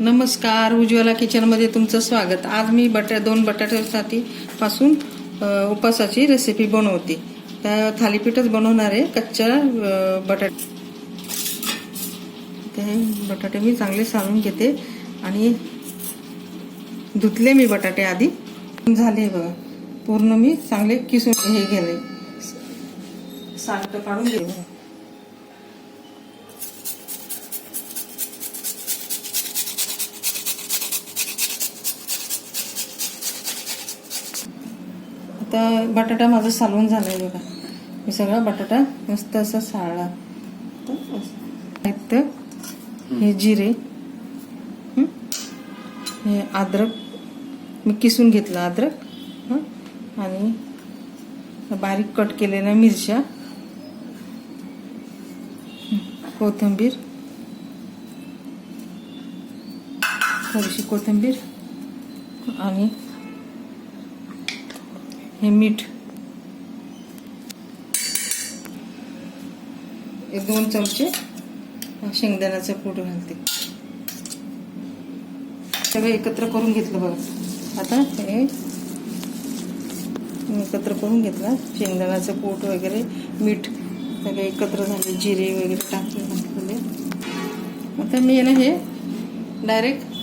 नमस्कार उज्ज्वला किचनमध्ये तुमचं स्वागत. आज मी बटा दोन बटाट्यासाठी पासून उपासाची रेसिपी बनवते. त्या थालीपीठच बनवणार आहे कच्च्या बटाटे. ते बटाटे मी चांगले साळून घेते आणि धुतले मी बटाटे आधी. झाले बघा. पूर्ण मी चांगले किसून हे गेले साल्ट काढून घेऊ आता बटाटा माझा सालवून झालाय बघा. मी सगळा बटाटा मस्त असा साळला. हे जिरे. हं? अद्रक. मी किसून घेतलं अद्रक. हं? आणि बारीक कट केलेल्या मिरच्या. कोथिंबीर. थोडीशी कोथिंबीर. आणि हे मीठ. एक दोन चमचे शेंगदाण्याचं पूड घालते. सगळं एकत्र करून घेतलं बघा. आता हे एकत्र करून घेतलं. शेंगदाण्याचं पोट वगैरे मीठ सगळे एकत्र झाले जिरे वगैरे टाकले. घातलेले आता मी ना हे डायरेक्ट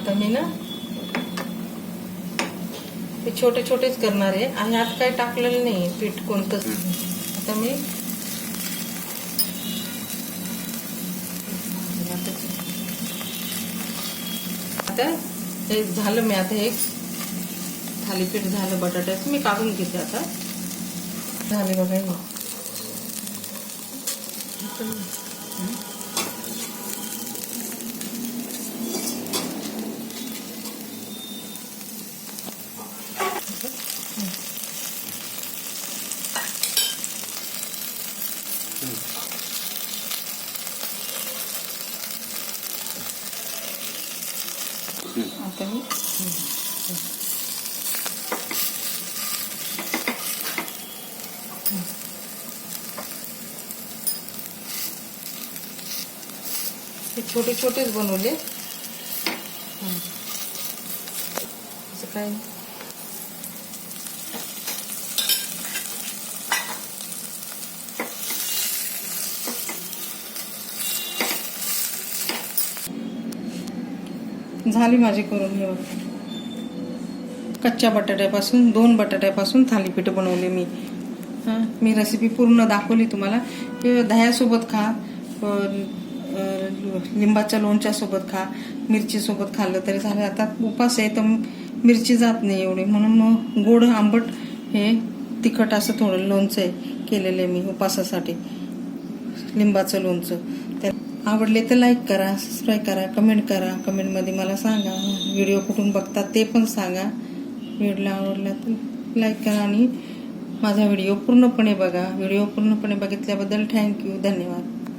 आता मी ना ते छोटे छोटेच करणार आहे आणि आत काही टाकलेलं नाही पीठ कोणतंच आता मी आता हे झालं मी आता एक थालीपीठ झालं बटाट्याचं मी काढून घेते आता. झाले बघा हे आता मी हे छोटे छोटेच बनवले हं. असं काय झाली माझी करून हे बघा. कच्च्या बटाट्यापासून दोन बटाट्यापासून थालीपीठ बनवले मी. हां मी रेसिपी पूर्ण दाखवली तुम्हाला. दह्यासोबत खा लिंबाच्या लोणच्यासोबत खा मिरचीसोबत खाल्लं तरी झालं आता उपास आहे तर मिरची जात नाही एवढी. म्हणून मग गोड आंबट हे तिखट असं थोडं लोणचं आहे केलेलं आहे मी उपासासाठी. लिंबाचं लोणचं. आवडले तर लाईक करा सबस्क्राईब करा कमेंट करा. कमेंटमध्ये मला सांगा व्हिडिओ कुठून बघतात ते पण सांगा. व्हिडिओला आवडला तर लाईक करा आणि माझा व्हिडिओ पूर्णपणे बघा. व्हिडिओ पूर्णपणे बघितल्याबद्दल थँक्यू धन्यवाद.